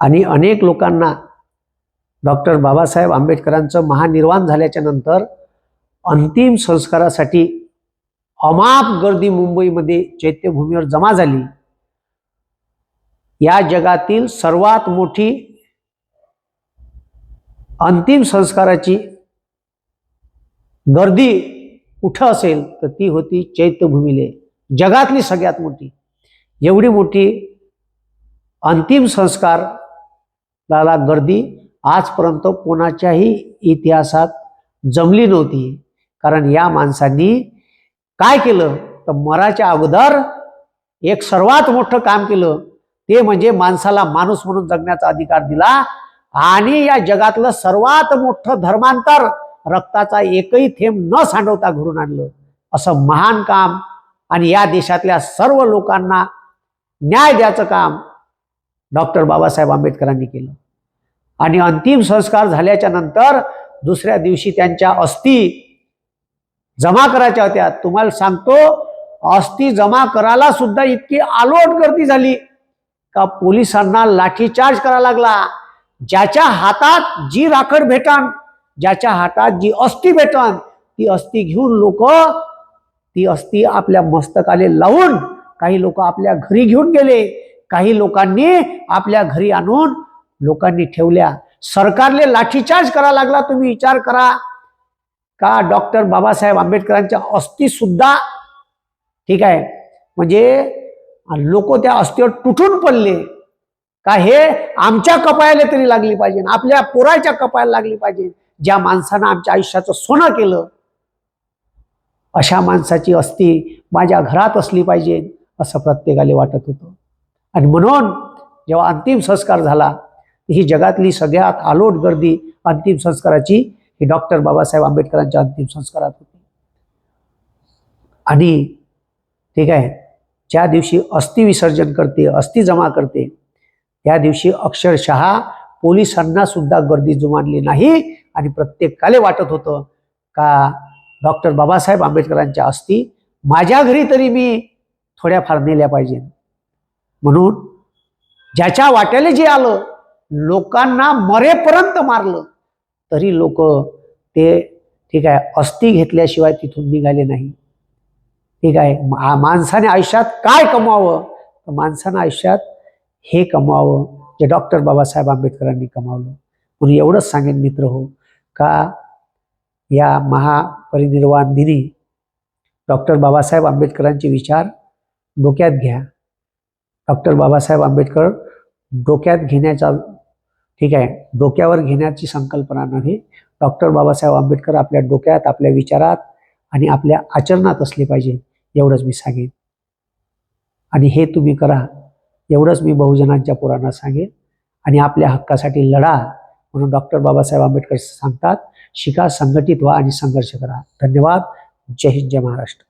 आणि अनेक लोकांना डॉक्टर बाबासाहेब आंबेडकरांचं महानिर्वाण झाल्याच्यानंतर अंतिम संस्कारासाठी अमाप गर्दी मुंबईमध्ये चैत्यभूमीवर जमा झाली. या जगातील सर्वात मोठी अंतिम संस्काराची गर्दी कुठं असेल तर ती होती चैत्यभूमीले. जगातली सगळ्यात मोठी एवढी मोठी अंतिम संस्कार लाला गर्दी आजपर्यंत कोणाच्याही इतिहासात जमली नव्हती. कारण या माणसांनी काय केलं? तर मराच्या अगोदर एक सर्वात मोठं काम केलं. ते म्हणजे माणसाला माणूस म्हणून जगण्याचा अधिकार दिला. आणि या जगातलं सर्वात मोठं धर्मांतर रक्ताचा एकही थेंब न सांडवता घडून आणलं. असं महान काम. आणि या देशातल्या सर्व लोकांना न्याय द्यायचं काम. डॉक्टर बाबासाहेब आंबेडकरांनी केलं. आणि अंतिम संस्कार झाल्याच्यानंतर दुसऱ्या दिवशी त्यांच्या अस्थी जमा करायच्या होत्या. तुम्हाला सांगतो अस्थी जमा करायला सुद्धा इतकी आलोट गर्दी झाली का पोलिसांना लाठीचार्ज करावा लागला. ज्याच्या हातात जी राखड भेटन ज्याच्या हातात जी अस्थी भेटन ती अस्थी घेऊन लोक ती अस्थी आपल्या मस्तकाले लावून काही लोक आपल्या घरी घेऊन गेले. काही लोकांनी आपल्या घरी आणून लोकांनी ठेवल्या. सरकारले लाठीचार्ज करा लागला तुम्ही विचार करा. का डॉक्टर बाबासाहेब आंबेडकरांच्या अस्थी सुद्धा ठीक आहे म्हणजे लोक त्या अस्थिवर तुटून पडले. का हे आमच्या कपायाला तरी लागली पाहिजे आपल्या पोराच्या कपायाला लागली पाहिजे. ज्या माणसानं आमच्या आयुष्याचं सोनं केलं अशा माणसाची अस्थी माझ्या घरात असली पाहिजे असं प्रत्येकाला वाटत होतं. आणि म्हणून जेव्हा अंतिम संस्कार झाला ही जगातली सगळ्यात आलोट गर्दी अंतिम संस्काराची ही डॉक्टर बाबासाहेब आंबेडकरांच्या अंतिम संस्कारात होती. आणि ठीक आहे ज्या दिवशी अस्थि विसर्जन करते अस्थि जमा करते त्या दिवशी अक्षरशः पोलिसांना सुद्धा गर्दी जुमानली नाही आणि प्रत्येकाला वाटत होतं का डॉक्टर बाबासाहेब आंबेडकरांच्या अस्थी माझ्या घरी तरी मी थोड्याफार नेल्या पाहिजे म्हणून ज्याच्या वाट्याला जे आलं लोकांना मरेपर्यंत मारलं तरी लोक ते ठीक आहे अस्थि घेतल्याशिवाय तिथून निघाले नाही. ठीक आहे माणसाने आयुष्यात काय कमवावं तर माणसानं आयुष्यात हे कमवावं जे डॉक्टर बाबासाहेब आंबेडकरांनी कमावलं. म्हणून एवढंच सांगेन मित्र हो का या महापरिनिर्वाण दिनी डॉक्टर बाबासाहेब आंबेडकरांचे विचार डोक्यात घ्या. डॉक्टर बाबासाहेब आंबेडकर डोक्यात घेण्याचा ठीक आहे डोक्यावर घेण्याची संकल्पना नाही. डॉक्टर बाबासाहेब आंबेडकर आपल्या डोक्यात आपल्या विचारात आणि आपल्या आचरणात असले पाहिजे एवढंच मी सांगेन. आणि हे तुम्ही करा एवढंच मी बहुजनांच्या पुराणात सांगेन. आणि आपल्या हक्कासाठी लढा म्हणून डॉक्टर बाबासाहेब आंबेडकर सांगतात. शिका संघटित व्हा आणि संघर्ष करा. धन्यवाद. जय हिंद जय महाराष्ट्र.